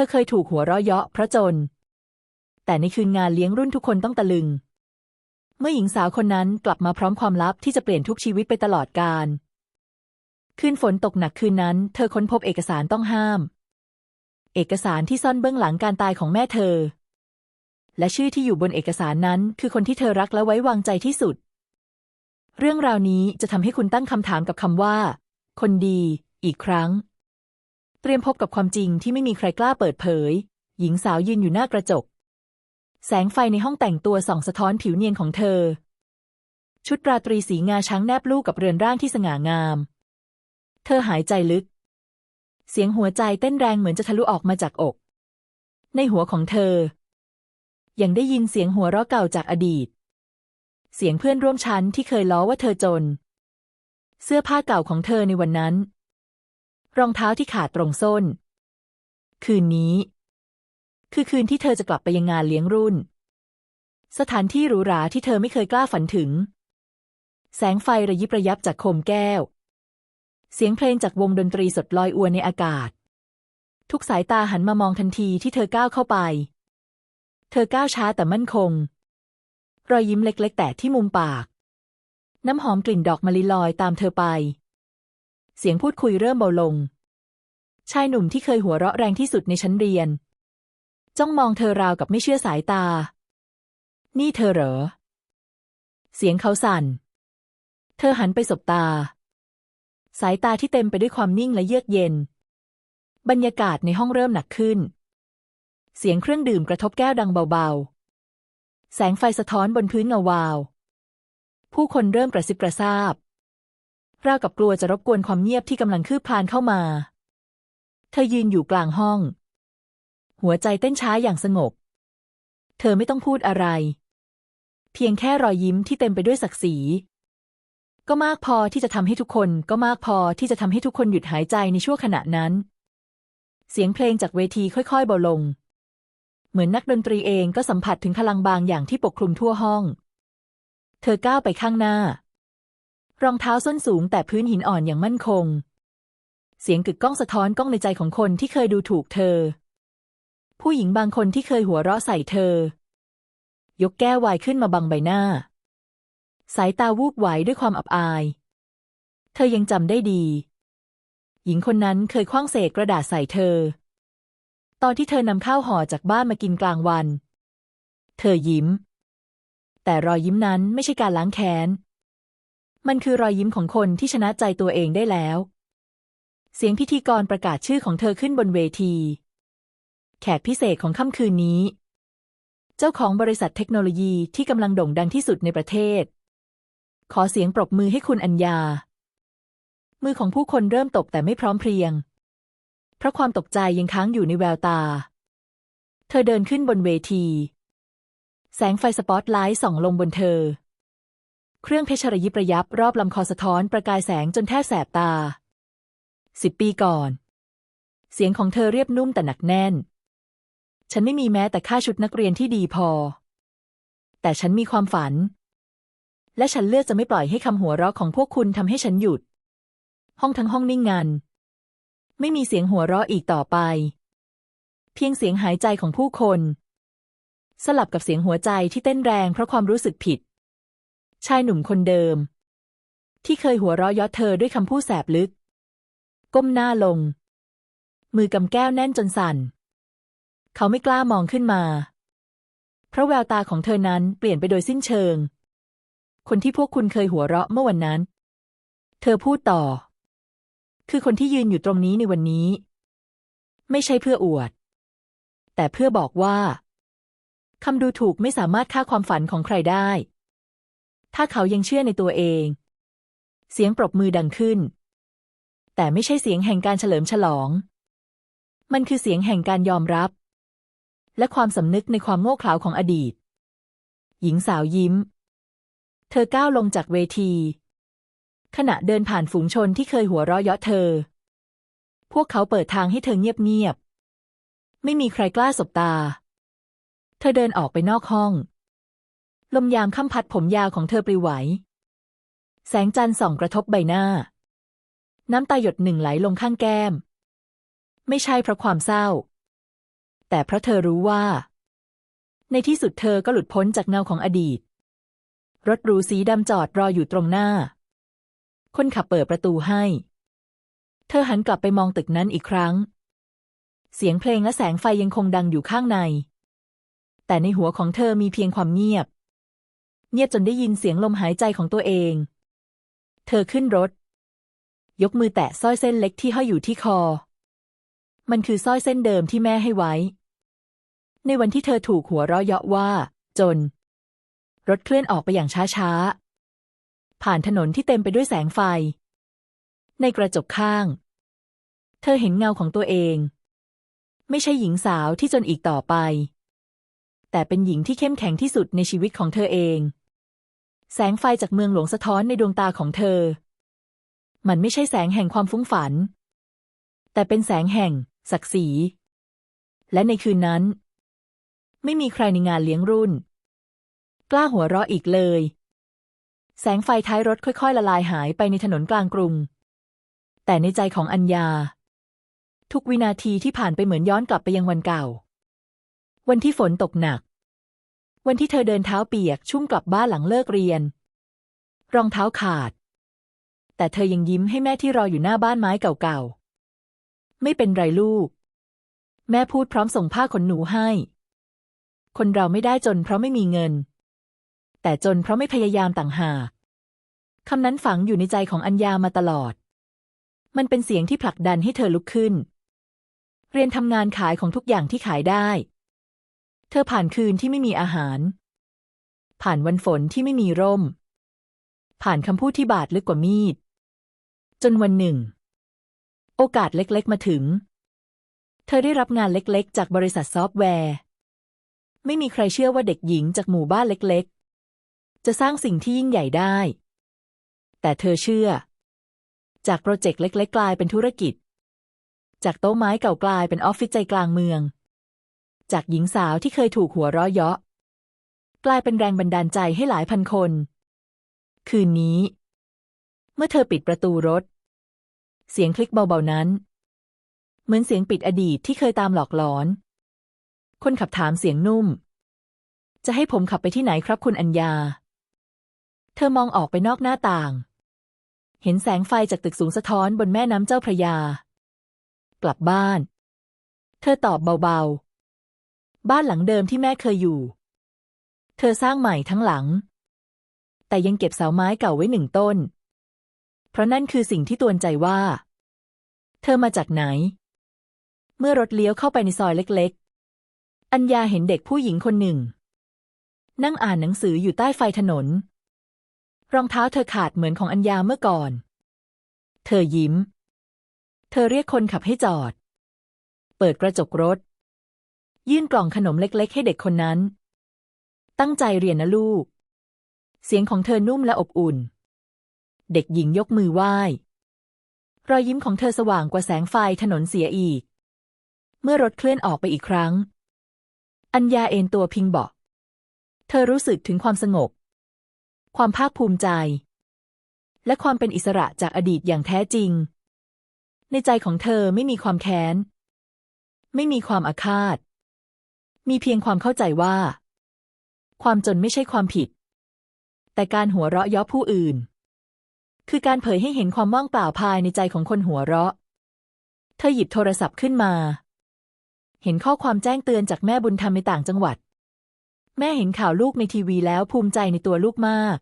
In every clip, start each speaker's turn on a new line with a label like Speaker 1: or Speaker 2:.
Speaker 1: ธอเคยถูกหัวเราะเยาะเพราะจน แต่ในคืนงานเลี้ยงรุ่นทุกคนต้องตะลึง เมื่อหญิงสาวคนนั้นกลับมาพร้อมความลับที่จะเปลี่ยนทุกชีวิตไปตลอดกาล คืนฝนตกหนักคืนนั้น เธอค้นพบเอกสารต้องห้าม เอกสารที่ซ่อนเบื้องหลังการตายของแม่เธอ และชื่อที่อยู่บนเอกสารนั้นคือคนที่เธอรักและไว้วางใจที่สุด เรื่องราวนี้จะทำให้คุณตั้งคำถามกับคำว่า คนดี อีกครั้ง เตรียมพบกับความจริงที่ไม่มีใครกล้าเปิดเผย หญิงสาวยืนอยู่หน้ากระจก แสงไฟในห้องแต่งตัวส่องสะท้อนผิวเนียนของเธอ ชุดราตรีสีงาช้างแนบลูกกับเรือนร่างที่สง่างาม เธอหายใจลึก เสียงหัวใจเต้นแรงเหมือนจะทะลุออกมาจากอก ในหัวของเธอ ยังได้ยินเสียงหัวเราะเก่าจากอดีต เสียงเพื่อนร่วมชั้นที่เคยล้อว่าเธอจน เสื้อผ้าเก่าของเธอในวันนั้น รองเท้าที่ขาดตรงส้น คืนนี้ คือคืนที่เธอจะกลับไปยังงานเลี้ยงรุ่น สถานที่หรูหราที่เธอไม่เคยกล้าฝันถึง แสงไฟระยิบระยับจากโคมแก้ว เสียงเพลงจากวงดนตรีสดลอยอวนในอากาศ ทุกสายตาหันมามองทันทีที่เธอก้าวเข้าไป เธอก้าวช้าแต่มั่นคง รอยยิ้มเล็ก ๆ แต่ที่มุมปาก น้ำหอมกลิ่นดอกมะลิลอยตามเธอไป เสียงพูดคุยเริ่มเบาลง ชายหนุ่มที่เคยหัวเราะแรงที่สุดในชั้นเรียน จ้องมองเธอราวกับไม่เชื่อสายตา นี่เธอเหรอ เสียงเขาสั่น เธอหันไปสบตา สายตาที่เต็มไปด้วยความนิ่งและเยือกเย็น บรรยากาศในห้องเริ่มหนักขึ้น เสียงเครื่องดื่มกระทบแก้วดังเบาๆ แสงไฟสะท้อนบนพื้นเงาวาว ผู้คนเริ่มกระซิบกระซาบ ราวกับกลัวจะรบกวนความเงียบที่กำลังคืบคลานเข้ามา เธอยืนอยู่กลางห้อง หัวใจเต้นช้าอย่างสงบ เธอไม่ต้องพูดอะไร เพียงแค่รอยยิ้มที่เต็มไปด้วยศักดิ์ศรี ก็มากพอที่จะทำให้ทุกคน ก็มากพอที่จะทำให้ทุกคนหยุดหายใจในชั่วขณะนั้น เสียงเพลงจากเวทีค่อยๆเบาลง เหมือนนักดนตรีเองก็สัมผัสถึงพลังบางอย่างที่ปกคลุมทั่วห้อง เธอก้าวไปข้างหน้า รองเท้าส้นสูงแต่พื้นหินอ่อนอย่างมั่นคง เสียงกึกก้องสะท้อนก้องในใจของคนที่เคยดูถูกเธอ ผู้หญิงบางคนที่เคยหัวเราะใส่เธอ ยกแก้วไวน์ขึ้นมาบังใบหน้า สายตาวูบไหวด้วยความอับอาย เธอยังจำได้ดี หญิงคนนั้นเคยคว้างเศษกระดาษใส่เธอ ตอนที่เธอนำข้าวห่อจากบ้านมากินกลางวัน เธอยิ้ม แต่รอยยิ้มนั้นไม่ใช่การล้างแค้น มันคือรอยยิ้มของคนที่ชนะใจตัวเองได้แล้ว เสียงพิธีกรประกาศชื่อของเธอขึ้นบนเวที แขกพิเศษของค่ำคืนนี้ เจ้าของบริษัทเทคโนโลยีที่กำลังโด่งดังที่สุดในประเทศ ขอเสียงปรบมือให้คุณอัญญา มือของผู้คนเริ่มตกแต่ไม่พร้อมเพรียง เพราะความตกใจยังค้างอยู่ในแววตา เธอเดินขึ้นบนเวที แสงไฟสปอตไลท์ส่องลงบนเธอ เครื่องเพชรระยิบระยับรอบลำคอสะท้อนประกายแสงจนแทบแสบตาสิบปีก่อน เสียงของเธอเรียบนุ่มแต่หนักแน่น ฉันไม่มีแม้แต่ค่าชุดนักเรียนที่ดีพอ แต่ฉันมีความฝัน และฉันเลือกจะไม่ปล่อยให้คำหัวเราะของพวกคุณทำให้ฉันหยุด ห้องทั้งห้องนิ่งงัน ไม่มีเสียงหัวเราะอีกต่อไป เพียงเสียงหายใจของผู้คน สลับกับเสียงหัวใจที่เต้นแรงเพราะความรู้สึกผิด ชายหนุ่มคนเดิม ที่เคยหัวเราะเยาะเธอด้วยคำพูดแสบลึก ก้มหน้าลง มือกำแก้วแน่นจนสั่น เขาไม่กล้ามองขึ้นมา เพราะแววตาของเธอนั้นเปลี่ยนไปโดยสิ้นเชิง คนที่พวกคุณเคยหัวเราะเมื่อวันนั้น เธอพูดต่อ คือคนที่ยืนอยู่ตรงนี้ในวันนี้ ไม่ใช่เพื่ออวด แต่เพื่อบอกว่าคำดูถูกไม่สามารถฆ่าความฝันของใครได้ ถ้าเขายังเชื่อในตัวเอง เสียงปรบมือดังขึ้น แต่ไม่ใช่เสียงแห่งการเฉลิมฉลอง มันคือเสียงแห่งการยอมรับ และความสำนึกในความโง่เขลาของอดีต หญิงสาวยิ้ม เธอก้าวลงจากเวที ขณะเดินผ่านฝูงชนที่เคยหัวเราะเยาะเธอ พวกเขาเปิดทางให้เธอเงียบๆไม่มีใครกล้าสบตา เธอเดินออกไปนอกห้อง ลมยามค่ำพัดผมยาวของเธอปลิวไหว แสงจันทร์ส่องกระทบใบหน้า น้ำตาหยดหนึ่งไหลลงข้างแก้ม ไม่ใช่เพราะความเศร้า แต่เพราะเธอรู้ว่า ในที่สุดเธอก็หลุดพ้นจากเงาของอดีต รถหรูสีดำจอดรออยู่ตรงหน้า คนขับเปิดประตูให้ เธอหันกลับไปมองตึกนั้นอีกครั้ง เสียงเพลงและแสงไฟยังคงดังอยู่ข้างในแต่ในหัวของเธอมีเพียงความเงียบ เงียบจนได้ยินเสียงลมหายใจของตัวเอง เธอขึ้นรถ ยกมือแตะสร้อยเส้นเล็กที่ห้อยอยู่ที่คอ มันคือสร้อยเส้นเดิมที่แม่ให้ไว้ ในวันที่เธอถูกหัวเราะเยาะว่า จน รถเคลื่อนออกไปอย่างช้าๆ ผ่านถนนที่เต็มไปด้วยแสงไฟ ในกระจกข้าง เธอเห็นเงาของตัวเอง ไม่ใช่หญิงสาวที่จนอีกต่อไปแต่เป็นหญิงที่เข้มแข็งที่สุดในชีวิตของเธอเอง แสงไฟจากเมืองหลวงสะท้อนในดวงตาของเธอ มันไม่ใช่แสงแห่งความฟุ้งฝัน แต่เป็นแสงแห่ง ศักดิ์ศรี และในคืนนั้น ไม่มีใครในงานเลี้ยงรุ่น กล้าหัวเราะอีกเลย แสงไฟท้ายรถค่อยๆ ละลายหายไปในถนนกลางกรุง แต่ในใจของอัญญา ทุกวินาทีที่ผ่านไปเหมือนย้อนกลับไปยังวันเก่า วันที่ฝนตกหนัก วันที่เธอเดินเท้าเปียกชุ่มกลับบ้านหลังเลิกเรียน รองเท้าขาด แต่เธอยังยิ้มให้แม่ที่รออยู่หน้าบ้านไม้เก่าๆ ไม่เป็นไรลูก แม่พูดพร้อมส่งผ้าขนหนูให้ คนเราไม่ได้จนเพราะไม่มีเงิน แต่จนเพราะไม่พยายามต่างหากคำนั้นฝังอยู่ในใจของอัญญามาตลอด มันเป็นเสียงที่ผลักดันให้เธอลุกขึ้น เรียนทำงานขายของทุกอย่างที่ขายได้ เธอผ่านคืนที่ไม่มีอาหาร ผ่านวันฝนที่ไม่มีร่ม ผ่านคำพูดที่บาดลึกกว่ามีด จนวันหนึ่ง โอกาสเล็กๆมาถึง เธอได้รับงานเล็กๆ จากบริษัทซอฟต์แวร์ ไม่มีใครเชื่อว่าเด็กหญิงจากหมู่บ้านเล็กๆ จะสร้างสิ่งที่ยิ่งใหญ่ได้ แต่เธอเชื่อ จากโปรเจกต์เล็กๆ กลายเป็นธุรกิจ จากโต๊ะไม้เก่ากลายเป็นออฟฟิศใจกลางเมือง จากหญิงสาวที่เคยถูกหัวเราะเยาะ กลายเป็นแรงบันดาลใจให้หลายพันคน คืนนี้ เมื่อเธอปิดประตูรถ เสียงคลิกเบาๆนั้น เหมือนเสียงปิดอดีตที่เคยตามหลอกหลอน คนขับถามเสียงนุ่ม จะให้ผมขับไปที่ไหนครับคุณอัญญา เธอมองออกไปนอกหน้าต่าง เห็นแสงไฟจากตึกสูงสะท้อนบนแม่น้ำเจ้าพระยา กลับบ้าน เธอตอบเบาๆ บ้านหลังเดิมที่แม่เคยอยู่ เธอสร้างใหม่ทั้งหลัง แต่ยังเก็บเสาไม้เก่าไว้หนึ่งต้น เพราะนั่นคือสิ่งที่ตวนใจว่า เธอมาจากไหน เมื่อรถเลี้ยวเข้าไปในซอยเล็กๆ อัญญาเห็นเด็กผู้หญิงคนหนึ่ง นั่งอ่านหนังสืออยู่ใต้ไฟถนน รองเท้าเธอขาดเหมือนของอัญญาเมื่อก่อน เธอยิ้ม เธอเรียกคนขับให้จอด เปิดกระจกรถ ยื่นกล่องขนมเล็กๆ ให้เด็กคนนั้น ตั้งใจเรียนนะลูก เสียงของเธอนุ่มและอบอุ่น เด็กหญิงยกมือไหว้ รอยยิ้มของเธอสว่างกว่าแสงไฟถนนเสียอีก เมื่อรถเคลื่อนออกไปอีกครั้ง อัญญาเอนตัวพิงเบาะเธอรู้สึกถึงความสงบ ความภาคภูมิใจ และความเป็นอิสระจากอดีตอย่างแท้จริง ในใจของเธอไม่มีความแค้น ไม่มีความอาฆาต มีเพียงความเข้าใจว่า ความจนไม่ใช่ความผิด แต่การหัวเราะเย้อผู้อื่น คือการเผยให้เห็นความว่างเปล่าภายในใจของคนหัวเราะ เธอหยิบโทรศัพท์ขึ้นมา เห็นข้อความแจ้งเตือนจากแม่บุญธรรมในต่างจังหวัด แม่เห็นข่าวลูกในทีวีแล้วภูมิใจในตัวลูกมาก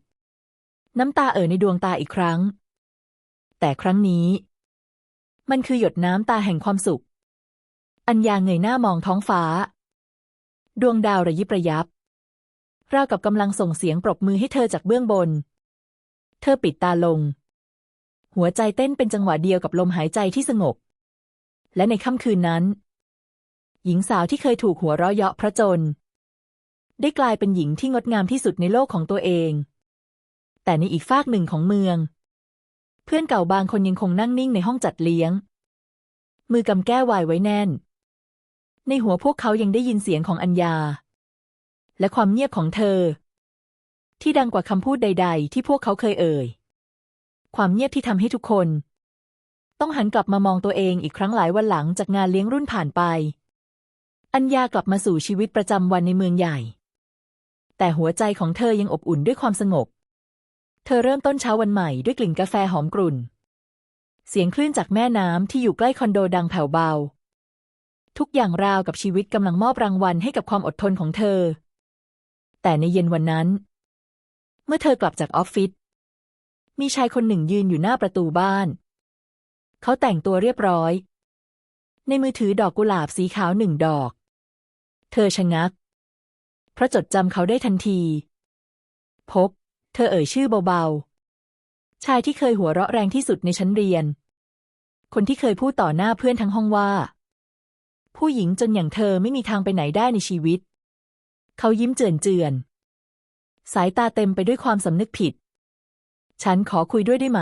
Speaker 1: น้ำตาเอ่อในดวงตาอีกครั้ง แต่ครั้งนี้ มันคือหยดน้ำตาแห่งความสุขอัญญาเงยหน้ามองท้องฟ้า ดวงดาวระยิบระยับ ราวกับกำลังส่งเสียงปรบมือให้เธอจากเบื้องบน เธอปิดตาลง หัวใจเต้นเป็นจังหวะเดียวกับลมหายใจที่สงบ และในค่ำคืนนั้น หญิงสาวที่เคยถูกหัวเราะเยาะพระจน ได้กลายเป็นหญิงที่งดงามที่สุดในโลกของตัวเอง แต่ในอีกฟากหนึ่งของเมือง เพื่อนเก่าบางคนยังคงนั่งนิ่งในห้องจัดเลี้ยง มือกำแก้ววายไว้แน่น ในหัวพวกเขายังได้ยินเสียงของอัญญา และความเงียบของเธอ ที่ดังกว่าคำพูดใด ๆ ที่พวกเขาเคยเอ่ย ความเงียบที่ทำให้ทุกคน ต้องหันกลับมามองตัวเองอีกครั้งหลายวันหลังจากงานเลี้ยงรุ่นผ่านไป อัญญากลับมาสู่ชีวิตประจำวันในเมืองใหญ่ แต่หัวใจของเธอยังอบอุ่นด้วยความสงบ เธอเริ่มต้นเช้าวันใหม่ด้วยกลิ่นกาแฟหอมกรุ่น เสียงคลื่นจากแม่น้ำที่อยู่ใกล้คอนโดดังแผ่วเบา ทุกอย่างราวกับชีวิตกำลังมอบรางวัลให้กับความอดทนของเธอ แต่ในเย็นวันนั้น เมื่อเธอกลับจากออฟฟิศมีชายคนหนึ่งยืนอยู่หน้าประตูบ้าน เขาแต่งตัวเรียบร้อย ในมือถือดอกกุหลาบสีขาวหนึ่งดอก เธอชะงัก เพราะจดจำเขาได้ทันที พบ เธอเอ่ยชื่อเบาๆ ชายที่เคยหัวเราะแรงที่สุดในชั้นเรียน คนที่เคยพูดต่อหน้าเพื่อนทั้งห้องว่า ผู้หญิงจนอย่างเธอไม่มีทางไปไหนได้ในชีวิต เขายิ้มเจือนเจือน สายตาเต็มไปด้วยความสำนึกผิด ฉันขอคุยด้วยได้ไหม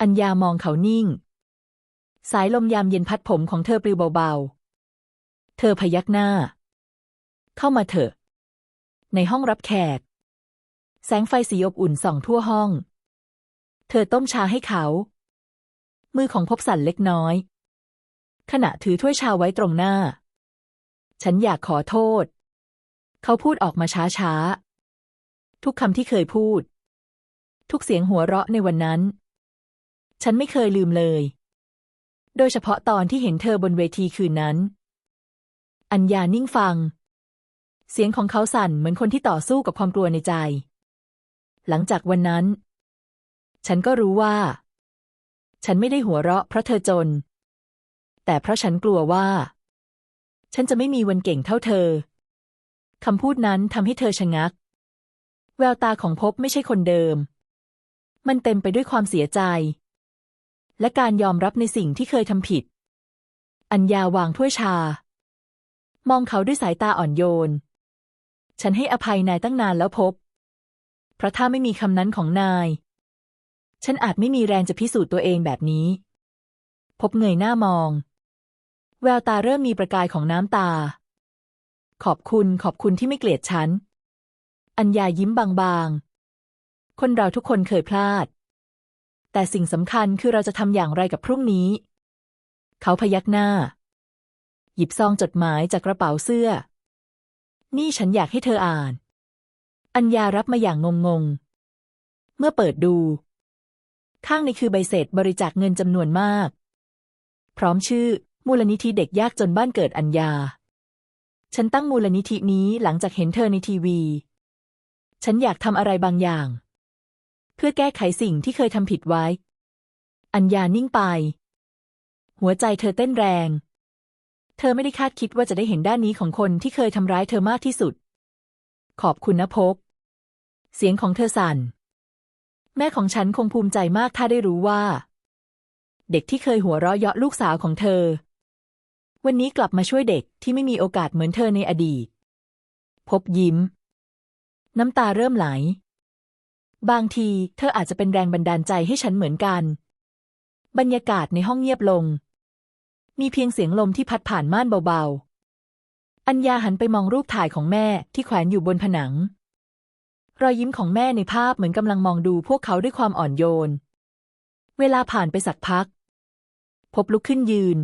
Speaker 1: อัญญามองเขานิ่ง สายลมยามเย็นพัดผมของเธอปลิวเบาๆ เธอพยักหน้า เข้ามาเถอะ ในห้องรับแขก แสงไฟสีอบอุ่นส่องทั่วห้อง เธอต้มชาให้เขา มือของพบสั่นเล็กน้อย ขณะถือถ้วยชาไว้ตรงหน้า ฉันอยากขอโทษ เขาพูดออกมาช้าๆ ทุกคำที่เคยพูด ทุกเสียงหัวเราะในวันนั้น ฉันไม่เคยลืมเลย โดยเฉพาะตอนที่เห็นเธอบนเวทีคืนนั้น อัญญานิ่งฟัง เสียงของเขาสั่นเหมือนคนที่ต่อสู้กับความกลัวในใจ หลังจากวันนั้น ฉันก็รู้ว่า ฉันไม่ได้หัวเราะเพราะเธอจน แต่เพราะฉันกลัวว่า ฉันจะไม่มีวันเก่งเท่าเธอ คำพูดนั้นทำให้เธอชะงัก แววตาของพบไม่ใช่คนเดิม มันเต็มไปด้วยความเสียใจ และการยอมรับในสิ่งที่เคยทำผิด อัญญาวางถ้วยชา มองเขาด้วยสายตาอ่อนโยน ฉันให้อภัยนายตั้งนานแล้วพบ เพราะถ้าไม่มีคำนั้นของนาย ฉันอาจไม่มีแรงจะพิสูจน์ตัวเองแบบนี้ พบเงยหน้ามอง แววตาเริ่มมีประกายของน้ำตา ขอบคุณขอบคุณที่ไม่เกลียดฉัน อัญญายิ้มบางๆ คนเราทุกคนเคยพลาด แต่สิ่งสำคัญคือเราจะทำอย่างไรกับพรุ่งนี้ เขาพยักหน้า หยิบซองจดหมายจากกระเป๋าเสื้อ นี่ฉันอยากให้เธออ่าน อัญญารับมาอย่างงงๆ เมื่อเปิดดู ข้างในคือใบเสร็จบริจาคเงินจำนวนมาก พร้อมชื่อ มูลนิธิเด็กยากจนบ้านเกิดอัญญา ฉันตั้งมูลนิธินี้หลังจากเห็นเธอในทีวี ฉันอยากทำอะไรบางอย่าง เพื่อแก้ไขสิ่งที่เคยทำผิดไว้ อัญญานิ่งไป หัวใจเธอเต้นแรง เธอไม่ได้คาดคิดว่าจะได้เห็นด้านนี้ของคนที่เคยทำร้ายเธอมากที่สุด ขอบคุณนะพบเสียงของเธอสั่น แม่ของฉันคงภูมิใจมากถ้าได้รู้ว่า เด็กที่เคยหัวเราะเยาะลูกสาวของเธอ วันนี้กลับมาช่วยเด็กที่ไม่มีโอกาสเหมือนเธอในอดีต พบยิ้ม น้ำตาเริ่มไหล บางทีเธออาจจะเป็นแรงบันดาลใจให้ฉันเหมือนกัน บรรยากาศในห้องเงียบลง มีเพียงเสียงลมที่พัดผ่านม่านเบาๆ อัญญาหันไปมองรูปถ่ายของแม่ที่แขวนอยู่บนผนัง รอยยิ้มของแม่ในภาพเหมือนกำลังมองดูพวกเขาด้วยความอ่อนโยน เวลาผ่านไปสักพัก พบลุกขึ้นยืน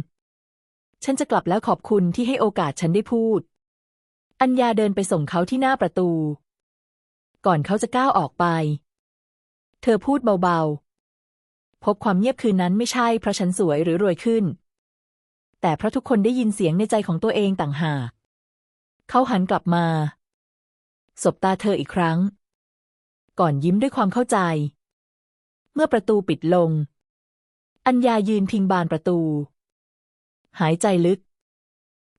Speaker 1: ฉันจะกลับแล้วขอบคุณที่ให้โอกาสฉันได้พูด อัญญาเดินไปส่งเขาที่หน้าประตู ก่อนเขาจะก้าวออกไป เธอพูดเบาๆ พบความเงียบคืนนั้นไม่ใช่เพราะฉันสวยหรือรวยขึ้น แต่เพราะทุกคนได้ยินเสียงในใจของตัวเองต่างหาก เขาหันกลับมา สบตาเธออีกครั้ง ก่อนยิ้มด้วยความเข้าใจ เมื่อประตูปิดลง อัญญายืนพิงบานประตู หายใจลึก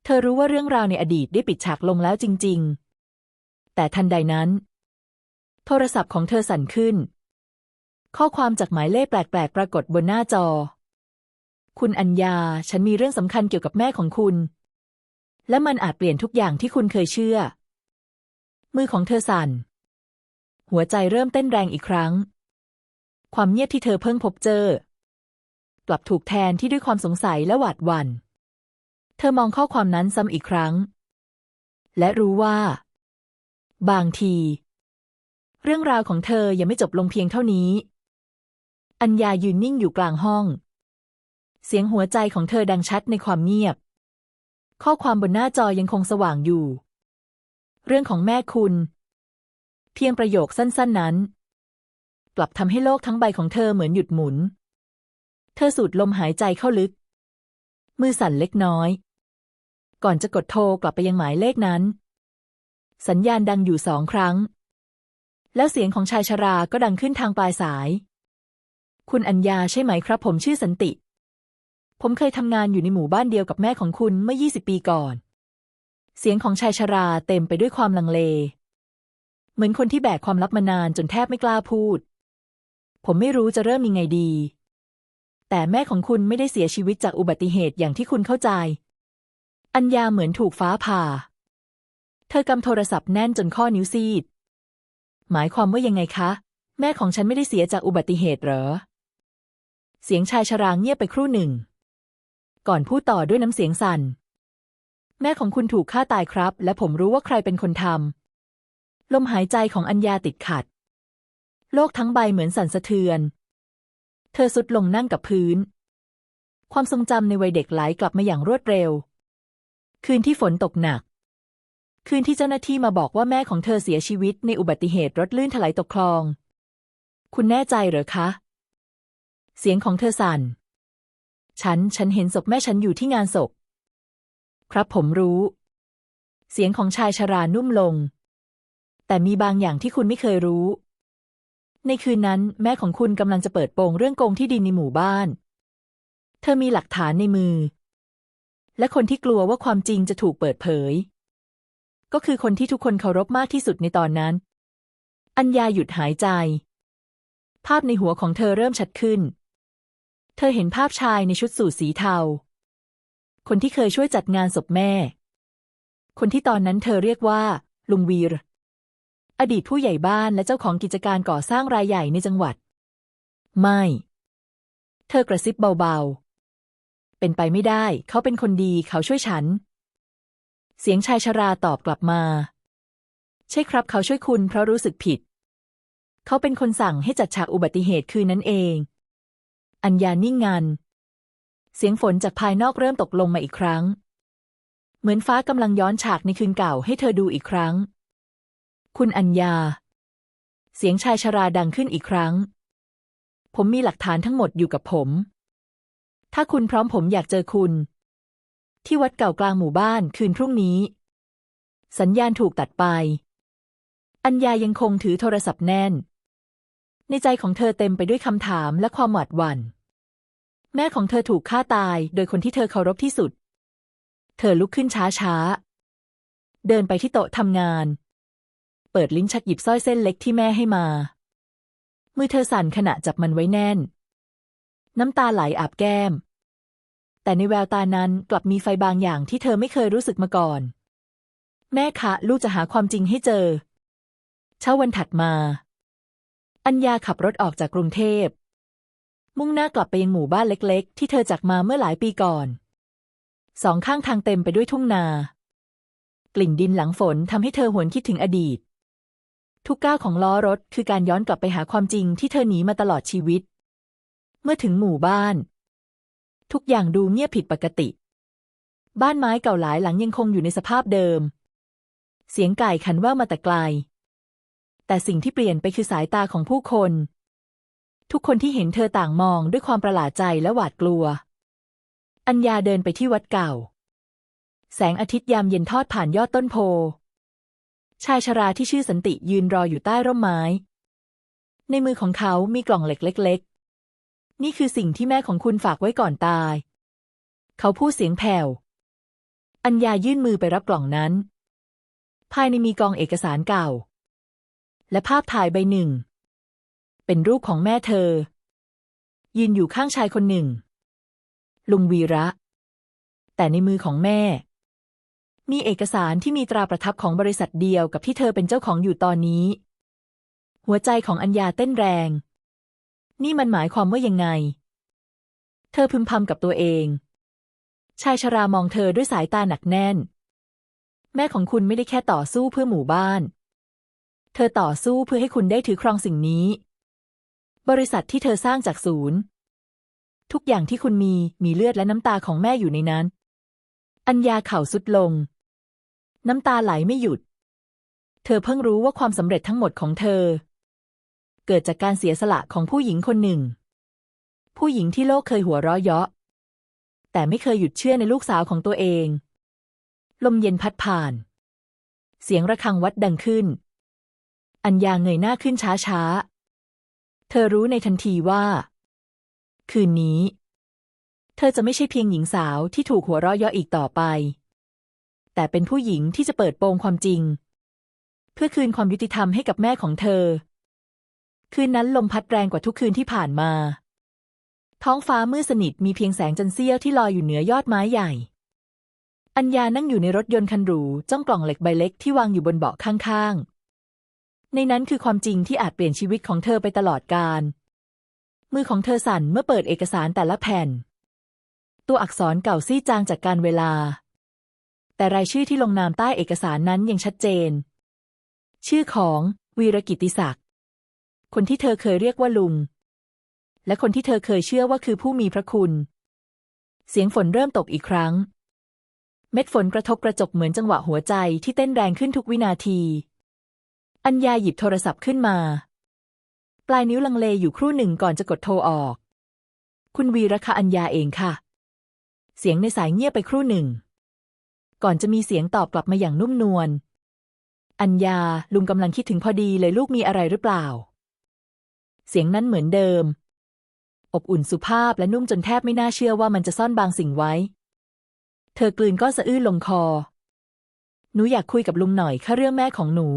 Speaker 1: เธอรู้ว่าเรื่องราวในอดีตได้ปิดฉากลงแล้วจริง ๆ แต่ทันใดนั้น โทรศัพท์ของเธอสั่นขึ้น ข้อความจากหมายเลขแปลก ๆ ปรากฏบนหน้าจอ คุณอัญญา ฉันมีเรื่องสำคัญเกี่ยวกับแม่ของคุณ และมันอาจเปลี่ยนทุกอย่างที่คุณเคยเชื่อ มือของเธอสั่น หัวใจเริ่มเต้นแรงอีกครั้ง ความเงียบที่เธอเพิ่งพบเจอกลับถูกแทนที่ด้วยความสงสัยและหวาดหวัน่น เธอมองข้อความนั้นซ้ำอีกครั้ง และรู้ว่า บางที เรื่องราวของเธอยังไม่จบลงเพียงเท่านี้ อัญญายืนนิ่งอยู่กลางห้อง เสียงหัวใจของเธอดังชัดในความเงียบ ข้อความบนหน้าจอยังคงสว่างอยู่ เรื่องของแม่คุณ เพียงประโยคสั้น ๆนั้น กลับทำให้โลกทั้งใบของเธอเหมือนหยุดหมุน เธอสูดลมหายใจเข้าลึกมือสั่นเล็กน้อย ก่อนจะกดโทรกลับไปยังหมายเลขนั้น สัญญาณดังอยู่สองครั้ง แล้วเสียงของชายชราก็ดังขึ้นทางปลายสาย คุณอัญญาใช่ไหมครับ ผมชื่อสันติ ผมเคยทำงานอยู่ในหมู่บ้านเดียวกับแม่ของคุณเมื่อ 20 ปีก่อน เสียงของชายชราเต็มไปด้วยความลังเล เหมือนคนที่แบกความลับมานานจนแทบไม่กล้าพูด ผมไม่รู้จะเริ่มยังไงดีแต่แม่ของคุณไม่ได้เสียชีวิตจากอุบัติเหตุอย่างที่คุณเข้าใจ อัญญาเหมือนถูกฟ้าผ่า เธอกำโทรศัพท์แน่นจนข้อนิ้วซีด หมายความว่ายังไงคะ แม่ของฉันไม่ได้เสียจากอุบัติเหตุเหรอ เสียงชายชราเงียบไปครู่หนึ่ง ก่อนพูดต่อด้วยน้ำเสียงสั่น แม่ของคุณถูกฆ่าตายครับ และผมรู้ว่าใครเป็นคนทำลมหายใจของอัญญาติดขัด โลกทั้งใบเหมือนสั่นสะเทือน เธอสุดลงนั่งกับพื้น ความทรงจำในวัยเด็กไหลกลับมาอย่างรวดเร็ว คืนที่ฝนตกหนัก คืนที่เจ้าหน้าที่มาบอกว่าแม่ของเธอเสียชีวิตในอุบัติเหตุรถลื่นถลายตกคลอง คุณแน่ใจเหรอคะ เสียงของเธอสั่น ฉัน ฉันเห็นศพแม่ฉันอยู่ที่งานศพ ครับผมรู้ เสียงของชายชรานุ่มลง แต่มีบางอย่างที่คุณไม่เคยรู้ ในคืนนั้นแม่ของคุณกำลังจะเปิดโปงเรื่องโกงที่ดินในหมู่บ้าน เธอมีหลักฐานในมือ และคนที่กลัวว่าความจริงจะถูกเปิดเผย ก็คือคนที่ทุกคนเคารพมากที่สุดในตอนนั้น อัญญาหยุดหายใจ ภาพในหัวของเธอเริ่มชัดขึ้น เธอเห็นภาพชายในชุดสูทสีเทา คนที่เคยช่วยจัดงานศพแม่ คนที่ตอนนั้นเธอเรียกว่า ลุงวีร อดีตผู้ใหญ่บ้านและเจ้าของกิจการก่อสร้างรายใหญ่ในจังหวัด ไม่ เธอกระซิบเบาๆ เป็นไปไม่ได้ เขาเป็นคนดีเขาช่วยฉัน เสียงชายชราตอบกลับมา ใช่ครับเขาช่วยคุณเพราะรู้สึกผิด เขาเป็นคนสั่งให้จัดฉากอุบัติเหตุคืนนั้นเอง อัญญานิ่งงัน เสียงฝนจากภายนอกเริ่มตกลงมาอีกครั้ง เหมือนฟ้ากำลังย้อนฉากในคืนเก่าให้เธอดูอีกครั้ง คุณอัญญา เสียงชายชราดังขึ้นอีกครั้ง ผมมีหลักฐานทั้งหมดอยู่กับผม ถ้าคุณพร้อมผมอยากเจอคุณ ที่วัดเก่ากลางหมู่บ้านคืนพรุ่งนี้ สัญญาณถูกตัดไป อัญญายังคงถือโทรศัพท์แน่น ในใจของเธอเต็มไปด้วยคำถามและความหวาดหวัน่น แม่ของเธอถูกฆ่าตายโดยคนที่เธอเคารพที่สุด เธอลุกขึ้นช้าๆ เดินไปที่โต๊ะทำงาน เปิดลิ้นชักหยิบสร้อยเส้นเล็กที่แม่ให้มา มือเธอสั่นขณะจับมันไว้แน่น น้ำตาไหลอาบแก้ม แต่ในแววตานั้นกลับมีไฟบางอย่างที่เธอไม่เคยรู้สึกมาก่อน แม่คะลูกจะหาความจริงให้เจอ เช้าวันถัดมา อัญญาขับรถออกจากกรุงเทพ มุ่งหน้ากลับไปยังหมู่บ้านเล็ก ๆ ที่เธอจากมาเมื่อหลายปีก่อน สองข้างทางเต็มไปด้วยทุ่งนา กลิ่นดินหลังฝนทำให้เธอหวนคิดถึงอดีต ทุกก้าวของล้อรถคือการย้อนกลับไปหาความจริงที่เธอหนีมาตลอดชีวิต มื่อถึงหมู่บ้าน ทุกอย่างดูเงียบผิดปกติ บ้านไม้เก่าหลายหลังยังคงอยู่ในสภาพเดิม เสียงไก่ขันแว่วมาแต่ไกล แต่สิ่งที่เปลี่ยนไปคือสายตาของผู้คน ทุกคนที่เห็นเธอต่างมองด้วยความประหลาดใจและหวาดกลัว อัญญาเดินไปที่วัดเก่า แสงอาทิตย์ยามเย็นทอดผ่านยอดต้นโพชายชราที่ชื่อสันติยืนรออยู่ใต้ร่มไม้ ในมือของเขามีกล่องเหล็กเล็ก นี่คือสิ่งที่แม่ของคุณฝากไว้ก่อนตาย เขาพูดเสียงแผ่ว อัญญายื่นมือไปรับกล่องนั้น ภายในมีกองเอกสารเก่า และภาพถ่ายใบหนึ่ง เป็นรูปของแม่เธอ ยืนอยู่ข้างชายคนหนึ่ง ลุงวีระ แต่ในมือของแม่ มีเอกสารที่มีตราประทับของบริษัทเดียวกับที่เธอเป็นเจ้าของอยู่ตอนนี้ หัวใจของอัญญาเต้นแรง นี่มันหมายความว่ายังไง เธอพึมพำกับตัวเอง ชายชรามองเธอด้วยสายตาหนักแน่น แม่ของคุณไม่ได้แค่ต่อสู้เพื่อหมู่บ้าน เธอต่อสู้เพื่อให้คุณได้ถือครองสิ่งนี้ บริษัทที่เธอสร้างจากศูนย์ ทุกอย่างที่คุณมีมีเลือดและน้ำตาของแม่อยู่ในนั้น อัญญาเข่าสุดลง น้ำตาไหลไม่หยุด เธอเพิ่งรู้ว่าความสำเร็จทั้งหมดของเธอ เกิดจากการเสียสละของผู้หญิงคนหนึ่ง ผู้หญิงที่โลกเคยหัวเราะเยาะ แต่ไม่เคยหยุดเชื่อในลูกสาวของตัวเอง ลมเย็นพัดผ่าน เสียงระฆังวัดดังขึ้น อัญญาเงยหน้าขึ้นช้าๆ เธอรู้ในทันทีว่า คืนนี้ เธอจะไม่ใช่เพียงหญิงสาวที่ถูกหัวเราะเยาะอีกต่อไป แต่เป็นผู้หญิงที่จะเปิดโปงความจริง เพื่อคืนความยุติธรรมให้กับแม่ของเธอ คืนนั้นลมพัดแรงกว่าทุกคืนที่ผ่านมา ท้องฟ้ามืดสนิทมีเพียงแสงจันเสี้ยวที่ลอยอยู่เหนือยอดไม้ใหญ่ อัญญานั่งอยู่ในรถยนต์คันหรูจ้องกล่องเหล็กใบเล็กที่วางอยู่บนเบาะข้างๆ ในนั้นคือความจริงที่อาจเปลี่ยนชีวิตของเธอไปตลอดกาล มือของเธอสั่นเมื่อเปิดเอกสารแต่ละแผ่น ตัวอักษรเก่าซีดจางจากการเวลา แต่รายชื่อที่ลงนามใต้เอกสารนั้นยังชัดเจน ชื่อของวีรกิตติศักดิ์ คนที่เธอเคยเรียกว่าลุง และคนที่เธอเคยเชื่อว่าคือผู้มีพระคุณ เสียงฝนเริ่มตกอีกครั้ง เม็ดฝนกระทบกระจกเหมือนจังหวะหัวใจที่เต้นแรงขึ้นทุกวินาที อัญญาหยิบโทรศัพท์ขึ้นมา ปลายนิ้วลังเลอยู่ครู่หนึ่งก่อนจะกดโทรออก คุณวีระคะอัญญาเองค่ะ เสียงในสายเงียบไปครู่หนึ่ง ก่อนจะมีเสียงตอบกลับมาอย่างนุ่มนวลอัญญาลุงกำลังคิดถึงพอดีเลยลูกมีอะไรหรือเปล่า เสียงนั้นเหมือนเดิม อบอุ่นสุภาพและนุ่มจนแทบไม่น่าเชื่อว่ามันจะซ่อนบางสิ่งไว้ เธอกลืนก็สะอื้นลงคอ หนูอยากคุยกับลุงหน่อยค่ะเรื่องแม่ของหนู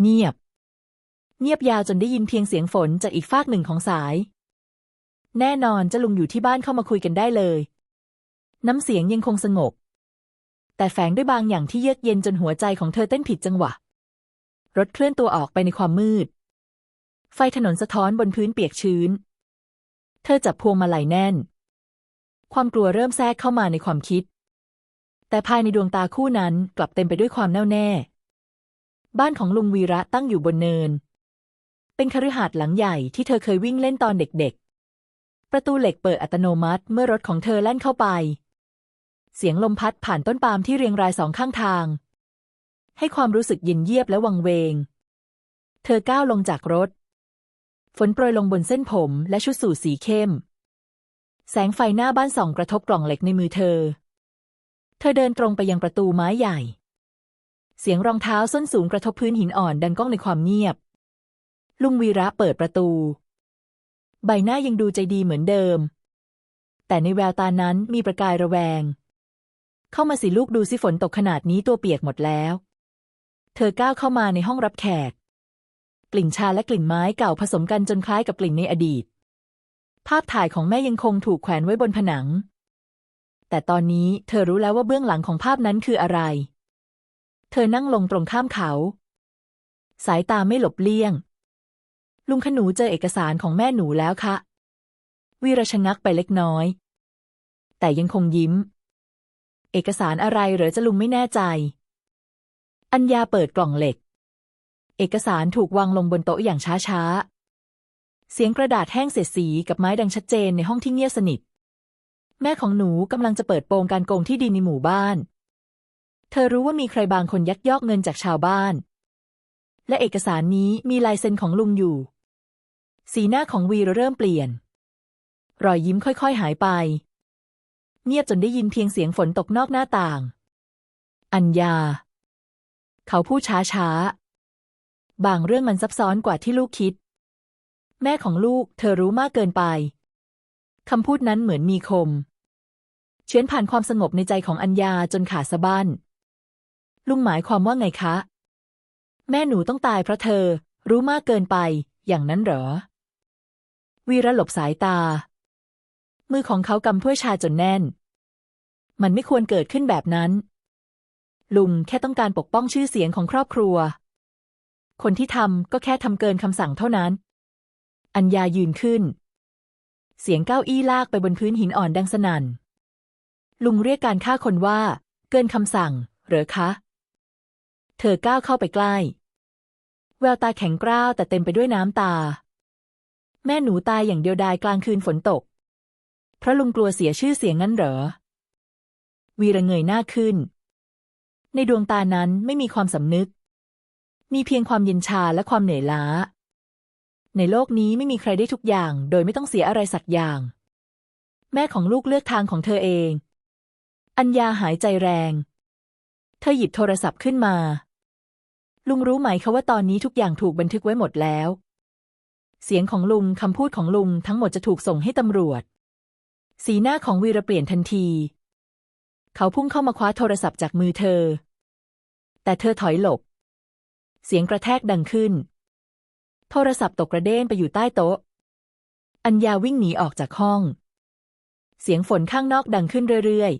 Speaker 1: เงียบ เงียบยาวจนได้ยินเพียงเสียงฝนจากอีกฟากหนึ่งของสาย แน่นอนจะลุงอยู่ที่บ้านเข้ามาคุยกันได้เลย น้ำเสียงยังคงสงบ แต่แฝงด้วยบางอย่างที่เยือกเย็นจนหัวใจของเธอเต้นผิดจังหวะรถเคลื่อนตัวออกไปในความมืด ไฟถนนสะท้อนบนพื้นเปียกชื้น เธอจับพวงมาลัยแน่น ความกลัวเริ่มแทรกเข้ามาในความคิด แต่ภายในดวงตาคู่นั้นกลับเต็มไปด้วยความแน่วแน่ บ้านของลุงวีระตั้งอยู่บนเนิน เป็นคฤหาสน์หลังใหญ่ที่เธอเคยวิ่งเล่นตอนเด็กๆ ประตูเหล็กเปิดอัตโนมัติเมื่อรถของเธอแล่นเข้าไป เสียงลมพัดผ่านต้นปาล์มที่เรียงรายสองข้างทาง ให้ความรู้สึกเย็นเยียบและวังเวง เธอก้าวลงจากรถ ฝนโปรยลงบนเส้นผมและชุดสูทสีเข้ม แสงไฟหน้าบ้านส่องกระทบกล่องเหล็กในมือเธอ เธอเดินตรงไปยังประตูไม้ใหญ่ เสียงรองเท้าส้นสูงกระทบพื้นหินอ่อนดังก้องในความเงียบ ลุงวีระเปิดประตู ใบหน้ายังดูใจดีเหมือนเดิม แต่ในแววตานั้นมีประกายระแวง เข้ามาสิลูกดูสิฝนตกขนาดนี้ตัวเปียกหมดแล้ว เธอก้าวเข้ามาในห้องรับแขกก ลิ่นชาและกลิ่นไม้เก่าผสมกันจนคล้ายกับกลิ่นในอดีต ภาพถ่ายของแม่ยังคงถูกแขวนไว้บนผนัง แต่ตอนนี้เธอรู้แล้วว่าเบื้องหลังของภาพนั้นคืออะไร เธอนั่งลงตรงข้ามเขา สายตาไม่หลบเลี่ยง ลุงขนูเจอเอกสารของแม่หนูแล้วคะ วีรชะงักไปเล็กน้อย แต่ยังคงยิ้ม เอกสารอะไรหรือจะลุงไม่แน่ใจ อัญญาเปิดกล่องเหล็ก เอกสารถูกวางลงบนโต๊ะอย่างช้าๆ เสียงกระดาษแห้งเสียดสีกับไม้ดังชัดเจนในห้องที่เงียบสนิท แม่ของหนูกำลังจะเปิดโปงการโกงที่ดินในหมู่บ้าน เธอรู้ว่ามีใครบางคนยักยอกเงินจากชาวบ้าน และเอกสารนี้มีลายเซ็นของลุงอยู่ สีหน้าของวีรเริ่มเปลี่ยน รอยยิ้มค่อยๆหายไป เงียบจนได้ยินเพียงเสียงฝนตกนอกหน้าต่าง อัญญา เขาพูดช้าๆ บางเรื่องมันซับซ้อนกว่าที่ลูกคิด แม่ของลูกเธอรู้มากเกินไป คำพูดนั้นเหมือนมีคม เชื้อนผ่านความสงบในใจของอัญญาจนขาดสะบั้น ลุงหมายความว่าไงคะ แม่หนูต้องตายเพราะเธอ รู้มากเกินไป อย่างนั้นเหรอ วีระหลบสายตา มือของเขากำถ้วยชาจนแน่น มันไม่ควรเกิดขึ้นแบบนั้นลุงแค่ต้องการปกป้องชื่อเสียงของครอบครัว คนที่ทำก็แค่ทำเกินคำสั่งเท่านั้น อัญญายืนขึ้น เสียงเก้าอี้ลากไปบนพื้นหินอ่อนดังสนั่น ลุงเรียกการฆ่าคนว่า เกินคำสั่ง เหรอคะ เธอก้าวเข้าไปใกล้ แววตาแข็งกร้าวแต่เต็มไปด้วยน้ำตา แม่หนูตายอย่างเดียวดายกลางคืนฝนตก เพราะลุงกลัวเสียชื่อเสียงงั้นเหรอ วีระเงยหน้าขึ้น ในดวงตานั้นไม่มีความสำนึก มีเพียงความเย็นชาและความเหนื่อยล้า ในโลกนี้ไม่มีใครได้ทุกอย่าง โดยไม่ต้องเสียอะไรสักอย่าง แม่ของลูกเลือกทางของเธอเอง อัญญาหายใจแรง เธอหยิบโทรศัพท์ขึ้นมา ลุงรู้ไหมคะว่าตอนนี้ทุกอย่างถูกบันทึกไว้หมดแล้ว เสียงของลุงคำพูดของลุงทั้งหมดจะถูกส่งให้ตำรวจ สีหน้าของวีระเปลี่ยนทันที เขาพุ่งเข้ามาคว้าโทรศัพท์จากมือเธอ แต่เธอถอยหลบ เสียงกระแทกดังขึ้น โทรศัพท์ตกกระเด้งไปอยู่ใต้โต๊ะ อัญญาวิ่งหนีออกจากห้อง เสียงฝนข้างนอกดังขึ้นเรื่อย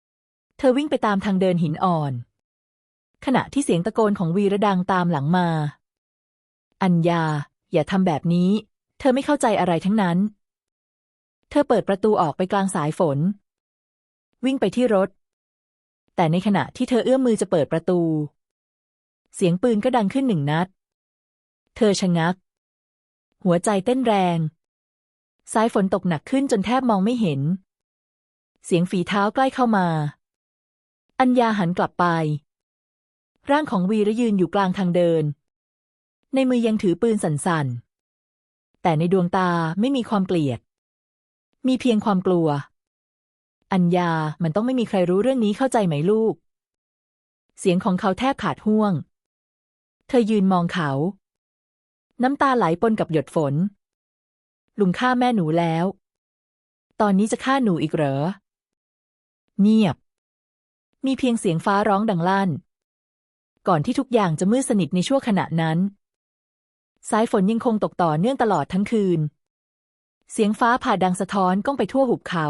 Speaker 1: ๆ เธอวิ่งไปตามทางเดินหินอ่อน ขณะที่เสียงตะโกนของวีระดังตามหลังมา อัญญา อย่าทำแบบนี้ เธอไม่เข้าใจอะไรทั้งนั้น เธอเปิดประตูออกไปกลางสายฝน วิ่งไปที่รถ แต่ในขณะที่เธอเอื้อมมือจะเปิดประตู เสียงปืนก็ดังขึ้นหนึ่งนัด เธอชะงัก หัวใจเต้นแรง สายฝนตกหนักขึ้นจนแทบมองไม่เห็น เสียงฝีเท้าใกล้เข้ามา อัญญาหันกลับไป ร่างของวีระยืนอยู่กลางทางเดิน ในมือยังถือปืนสั่นๆ แต่ในดวงตาไม่มีความเกลียด มีเพียงความกลัว อัญญามันต้องไม่มีใครรู้เรื่องนี้เข้าใจไหมลูกเสียงของเขาแทบขาดห่วง เธอยืนมองเขา น้ำตาไหลปนกับหยดฝน ลุงฆ่าแม่หนูแล้ว ตอนนี้จะฆ่าหนูอีกเหรอ เงียบ มีเพียงเสียงฟ้าร้องดังลั่น ก่อนที่ทุกอย่างจะมืดสนิทในชั่วขณะนั้น สายฝนยังคงตกต่อเนื่องตลอดทั้งคืน เสียงฟ้าผ่าดังสะท้อนก้องไปทั่วหุบเขา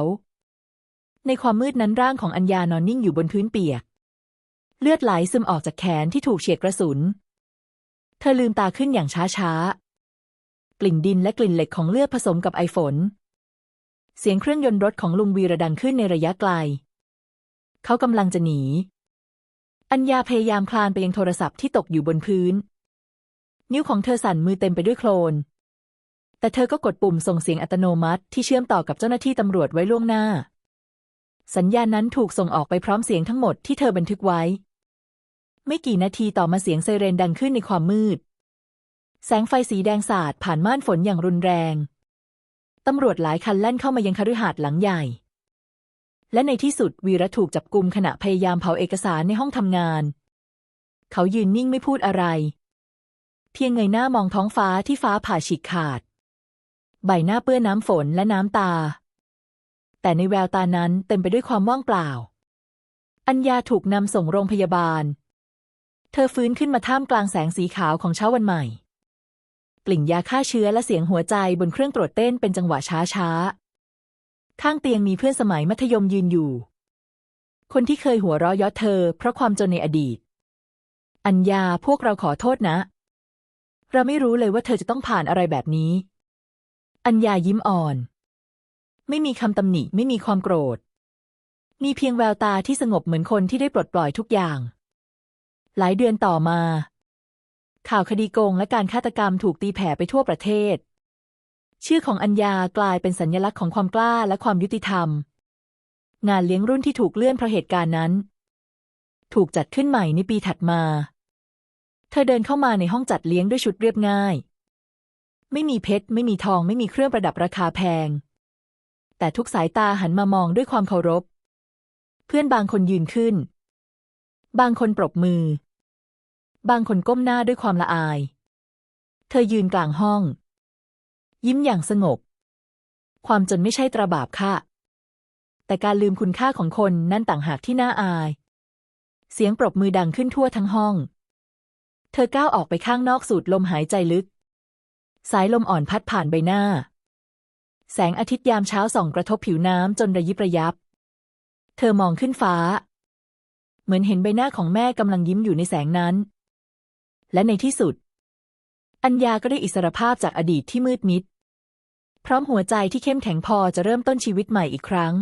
Speaker 1: ในความมืดนั้นร่างของอัญญานอนนิ่งอยู่บนพื้นเปียก เลือดไหลซึมออกจากแขนที่ถูกเฉียดกระสุน เธอลืมตาขึ้นอย่างช้าๆกลิ่นดินและกลิ่นเหล็กของเลือดผสมกับไอฝน เสียงเครื่องยนต์รถของลุงวีระดังขึ้นในระยะไกล เขากำลังจะหนี อัญญาพยายามคลานไปยังโทรศัพท์ที่ตกอยู่บนพื้น นิ้วของเธอสั่นมือเต็มไปด้วยโคลน แต่เธอก็กดปุ่มส่งเสียงอัตโนมัติที่เชื่อมต่อกับเจ้าหน้าที่ตำรวจไว้ล่วงหน้า สัญญาณนั้นถูกส่งออกไปพร้อมเสียงทั้งหมดที่เธอบันทึกไว้ ไม่กี่นาทีต่อมาเสียงไซเรนดังขึ้นในความมืด แสงไฟสีแดงสาดผ่านม่านฝนอย่างรุนแรง ตำรวจหลายคันแล่นเข้ามายังคฤหาสน์หลังใหญ่ และในที่สุดวีระถูกจับกุมขณะพยายามเผาเอกสารในห้องทำงาน เขายืนนิ่งไม่พูดอะไร เพียงเงยหน้ามองท้องฟ้าที่ฟ้าผ่าฉีกขาด ใบหน้าเปื้อนน้ำฝนและน้ำตา แต่ในแววตานั้นเต็มไปด้วยความว่างเปล่าอัญญาถูกนำส่งโรงพยาบาล เธอฟื้นขึ้นมาท่ามกลางแสงสีขาวของเช้าวันใหม่ กลิ่นยาฆ่าเชื้อและเสียงหัวใจบนเครื่องตรวจเต้นเป็นจังหวะช้าๆ ข้างเตียงมีเพื่อนสมัยมัธยมยืนอยู่ คนที่เคยหัวเราะเยาะเธอ เพราะความจนในอดีต อัญญาพวกเราขอโทษนะ เราไม่รู้เลยว่าเธอจะต้องผ่านอะไรแบบนี้ อัญญายิ้มอ่อน ไม่มีคำตำหนิไม่มีความโกรธ มีเพียงแววตาที่สงบเหมือนคนที่ได้ปลดปล่อยทุกอย่าง หลายเดือนต่อมา ข่าวคดีโกงและการฆาตกรรมถูกตีแผ่ไปทั่วประเทศ ชื่อของอัญญากลายเป็นสัญลักษณ์ของความกล้าและความยุติธรรม งานเลี้ยงรุ่นที่ถูกเลื่อนเพราะเหตุการณ์นั้น ถูกจัดขึ้นใหม่ในปีถัดมา เธอเดินเข้ามาในห้องจัดเลี้ยงด้วยชุดเรียบง่าย ไม่มีเพชร ไม่มีทอง ไม่มีเครื่องประดับราคาแพง แต่ทุกสายตาหันมามองด้วยความเคารพ เพื่อนบางคนยืนขึ้น บางคนปรบมือ บางคนก้มหน้าด้วยความละอาย เธอยืนกลางห้อง ยิ้มอย่างสงบ ความจนไม่ใช่ตราบาปค่ะ แต่การลืมคุณค่าของคนนั่นต่างหากที่น่าอาย เสียงปรบมือดังขึ้นทั่วทั้งห้อง เธอก้าวออกไปข้างนอกสูดลมหายใจลึก สายลมอ่อนพัดผ่านใบหน้า แสงอาทิตย์ยามเช้าส่องกระทบผิวน้ำจนระยิบระยับ เธอมองขึ้นฟ้า เหมือนเห็นใบหน้าของแม่กำลังยิ้มอยู่ในแสงนั้น และในที่สุด อัญญาก็ได้อิสรภาพจากอดีตที่มืดมิด พร้อมหัวใจที่เข้มแข็งพอจะเริ่มต้นชีวิตใหม่อีกครั้ง